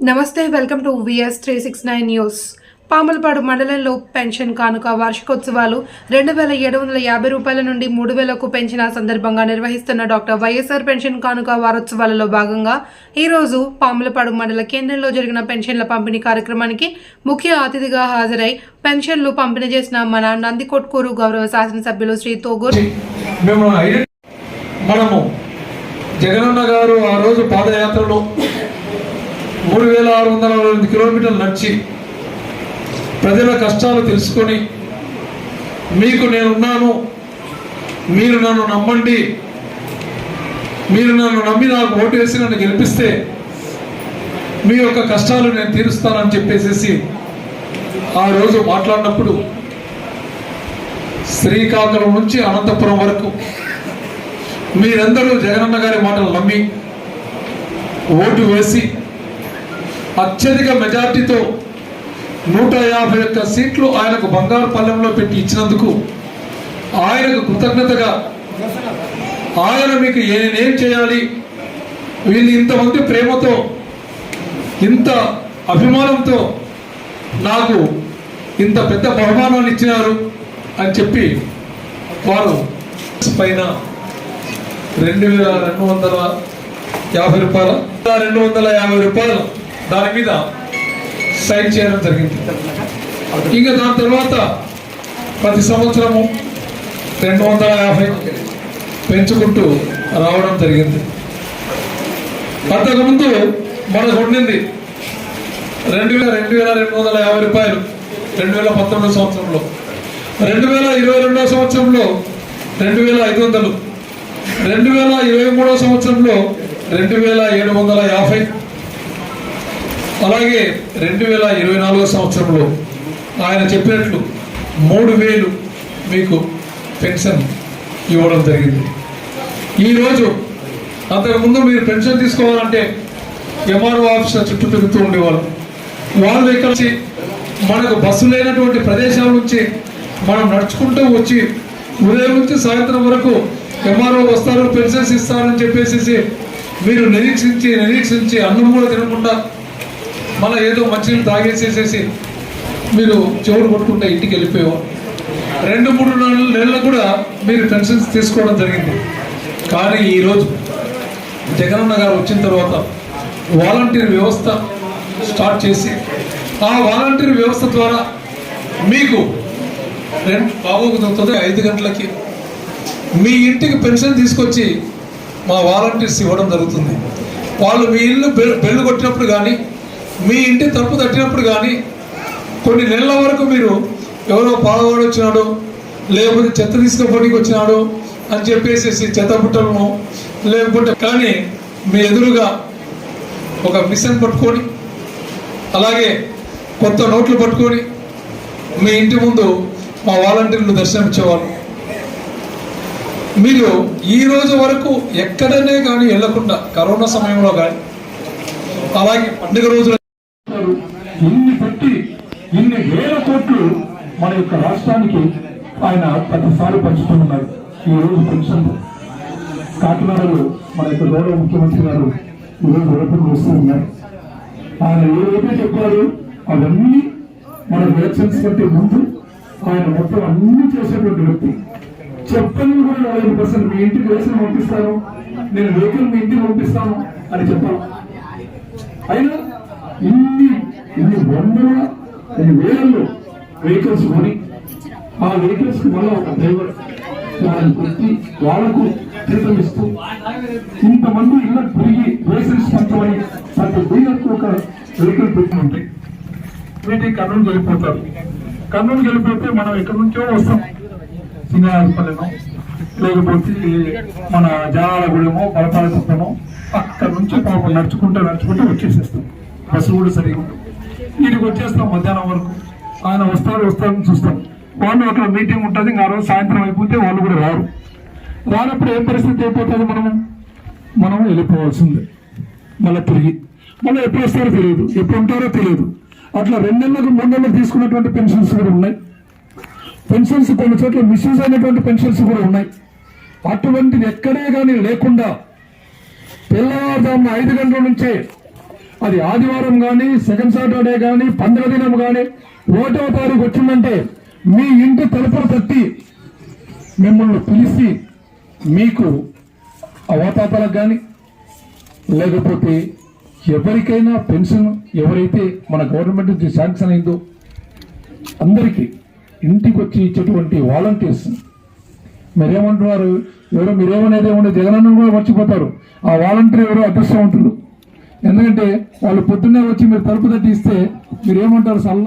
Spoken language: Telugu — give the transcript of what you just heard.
నమస్తే welcome to VS three six nine news. Pamulapadu మండలంలో పెన్షన్ కానుక వార్షికోత్సవాలు రెండు వేల ఏడు వందల యాభై రూపాయల నుండి మూడు వేలకు పెంచిన సందర్భంగా నిర్వహిస్తున్న డాక్టర్ వైఎస్ఆర్ పెన్షన్ కానుక వారోత్సవాలలో భాగంగా ఈరోజు పాములపాడు మండల కేంద్రంలో జరిగిన పెన్షన్ల పంపిణీ కార్యక్రమానికి ముఖ్య అతిథిగా హాజరై పెన్షన్లు పంపిణీ చేసిన మన నందికొట్కూరు గౌరవ శాసనసభ్యులు శ్రీ తోగూర్ మనము జగనన్న గారు ఆ రోజు పాదయాత్రలో మూడు వేల ఆరు వందల అరవై ఎనిమిది కిలోమీటర్లు నడిచి ప్రజల కష్టాలు తెలుసుకొని మీకు నేనున్నాను మీరు నన్ను నమ్మండి మీరు నన్ను నమ్మి నాకు ఓటు వేసి నన్ను గెలిపిస్తే మీ యొక్క కష్టాలు నేను తీరుస్తానని చెప్పేసేసి ఆ రోజు మాట్లాడినప్పుడు శ్రీకాకుళం నుంచి అనంతపురం వరకు మీరందరూ జగనన్న గారి మాటలు నమ్మి ఓటు వేసి అత్యధిక మెజార్టీతో నూట యాభై ఒక్క సీట్లు ఆయనకు బంగారు పల్లెంలో పెట్టి ఇచ్చినందుకు ఆయనకు కృతజ్ఞతగా ఆయన మీకు నేనేం చేయాలి? వీళ్ళు ఇంతమంది ప్రేమతో ఇంత అభిమానంతో నాకు ఇంత పెద్ద బహుమానాన్ని ఇచ్చినారు అని చెప్పి వారు పైన రెండు వేల రెండు వందల యాభై రూపాయల రెండు వందల యాభై రూపాయలు దాని మీద సైన్ చేయడం జరిగింది. ఇంకా దాని తర్వాత ప్రతి సంవత్సరము రెండు వందల యాభై పెంచుకుంటూ రావడం జరిగింది. అంతకుముందు మనకు ఉండింది రెండు వేల రెండు వేల రెండు వందల యాభై రూపాయలు రెండు వేల పంతొమ్మిదో సంవత్సరంలో. రెండు వేల ఇరవై రెండవ సంవత్సరంలో రెండు వేల ఐదు వందలు. రెండు వేల ఇరవై మూడవ సంవత్సరంలో రెండు వేల ఏడు వందల యాభై. అలాగే రెండు వేల ఇరవై నాలుగో సంవత్సరంలో ఆయన చెప్పినట్లు మూడు వేలు మీకు పెన్షన్ ఇవ్వడం జరిగింది. ఈరోజు అంతకుముందు మీరు పెన్షన్ తీసుకోవాలంటే ఎంఆర్ఓ ఆఫీసర్ చుట్టూ తిరుగుతూ ఉండేవాళ్ళు. వాళ్ళు ఇక్కడ మనకు బస్సు లేనటువంటి ప్రదేశాల నుంచి మనం నడుచుకుంటూ వచ్చి ఉదయం నుంచి సాయంత్రం వరకు ఎంఆర్ఓ వస్తారు పెన్షన్స్ ఇస్తారని చెప్పేసి మీరు నిరీక్షించి నిరీక్షించి అన్నం కూడా తినకుండా మళ్ళీ ఏదో మంచినీళ్ళు తాగేసేసేసి మీరు చెవులు కొట్టుకుంటే ఇంటికి వెళ్ళిపోయేవారు రెండు మూడు నెలలు నెలలు కూడా మీరు పెన్షన్స్ తీసుకోవడం జరిగింది. కానీ ఈరోజు జగనన్న గారు వచ్చిన తర్వాత వాలంటీర్ వ్యవస్థ స్టార్ట్ చేసి ఆ వాలంటీర్ వ్యవస్థ ద్వారా మీకు రెండు బాబుకు దొరుకుతుంది ఐదు గంటలకి మీ ఇంటికి పెన్షన్ తీసుకొచ్చి మా వాలంటీర్స్ ఇవ్వడం జరుగుతుంది. వాళ్ళు మీ ఇల్లు బెల్లు కొట్టినప్పుడు కానీ మీ ఇంటి తలుపు తట్టినప్పుడు కానీ కొన్ని నెలల వరకు మీరు ఎవరో పాలవాడు వచ్చినాడు లేకపోతే చెత్త తీసుకుపోవడానికి వచ్చినాడు అని చెప్పేసి చెత్త బుట్టలను లేకపోతే కానీ మీ ఎదురుగా ఒక మిషన్ పట్టుకొని అలాగే కొత్త నోట్లు పట్టుకొని మీ ఇంటి ముందు మా వాలంటీర్లు దర్శనమిచ్చేవాళ్ళు. మీరు ఈ రోజు వరకు ఎక్కడనే కానీ వెళ్ళకుండా కరోనా సమయంలో కానీ అలాగే పండుగ రోజుల ఇన్ని పెట్టి ఇన్ని వేల కోట్లు మన యొక్క రాష్ట్రానికి ఆయన ప్రతిసారి పంచుతున్నారు. ఈ రోజు పెన్షన్ కాకినాడలో మన యొక్క గౌరవ ముఖ్యమంత్రి గారు ఈరోజు వరకు వస్తూ ఉన్నారు. ఆయన ఏదైతే చెప్పారు అవన్నీ మన ఎలక్షన్స్ కంటే ముందు ఆయన మొత్తం అన్ని చేసేటువంటి వ్యక్తి. చెప్పని కూడా నలభై పర్సెంట్ మీ ఇంటికి వేసిన పంపిస్తాను నేను వెహికల్ మీ ఇంటికి పంపిస్తాను అని చెప్పాను అయినా ఇన్ని వందల ఇన్ని వేలలో వెహికల్స్ కొని ఆ వెహికల్స్కి మళ్ళీ ఒక డ్రైవర్ వాళ్ళని పెట్టి వాళ్ళకు జీతం ఇస్తూ ఇంతమంది ఇళ్ళ తిరిగి లైసెన్స్ పంచమని ప్రతి డీలర్కు ఒక వెహికల్ పెట్టి ఉంటాయి వీటికి కర్నూలు వెళ్ళిపోతారు. కర్నూలు వెళ్ళిపోతే మనం ఎక్కడి నుంచో వస్తాం. సింగరాజపల్లెనో లేకపోతే మన జాలగూడెమో పలపాలకుప్పమో అక్కడ నుంచి పాపం నడుచుకుంటూ నడుచుకుంటూ వచ్చేసేస్తాం. బస్సు కూడా సరిగా ఉంటుంది వీటికి వచ్చేస్తాం మధ్యాహ్నం వరకు. ఆయన వస్తారు వస్తారని చూస్తాం. వాళ్ళు అక్కడ మీటింగ్ ఉంటుంది ఇంకా ఆ రోజు సాయంత్రం అయిపోతే వాళ్ళు కూడా రారు. రానప్పుడు ఏం పరిస్థితి అయిపోతుంది మనము? మనం వెళ్ళిపోవాల్సిందే. మళ్ళీ తిరిగి. మళ్ళీ ఎప్పుడు వస్తారో తెలియదు. ఎప్పుడు ఉంటారో తెలియదు. అట్లా రెండు నెలలకు మూడు నెలలకు తీసుకున్నటువంటి పెన్షన్స్ కూడా ఉన్నాయి. పెన్షన్స్ కొన్ని చోట్ల మిస్యూజ్ అయినటువంటి పెన్షన్స్ కూడా ఉన్నాయి. అటువంటిది ఎక్కడే కానీ లేకుండా తెల్లవారుజామున ఐదు గంటల నుంచే అది ఆదివారం కానీ సెకండ్ సాటర్డే కానీ పంద్ర దినం కానీ ఒకటో తారీఖు వచ్చిందంటే మీ ఇంటి తలుపులు తట్టి మిమ్మల్ని పిలిచి మీకు అవతాపాలకు కానీ లేకపోతే ఎవరికైనా పెన్షన్ ఎవరైతే మన గవర్నమెంట్ నుంచి శాంక్షన్ అయిందో అందరికీ ఇంటికి వచ్చి ఇచ్చేటువంటి వాలంటీర్స్ మీరేమంటున్నారు? ఎవరో మీరేమనేది ఏమన్నా జగనన్న కూడా మర్చిపోతారు. ఆ వాలంటీర్ ఎవరో అదృష్టవంతులు. ఎందుకంటే వాళ్ళు పొద్దున్నే వచ్చి మీరు తలుపు తట్టి ఇస్తే మీరు ఏమంటారు? సల్ల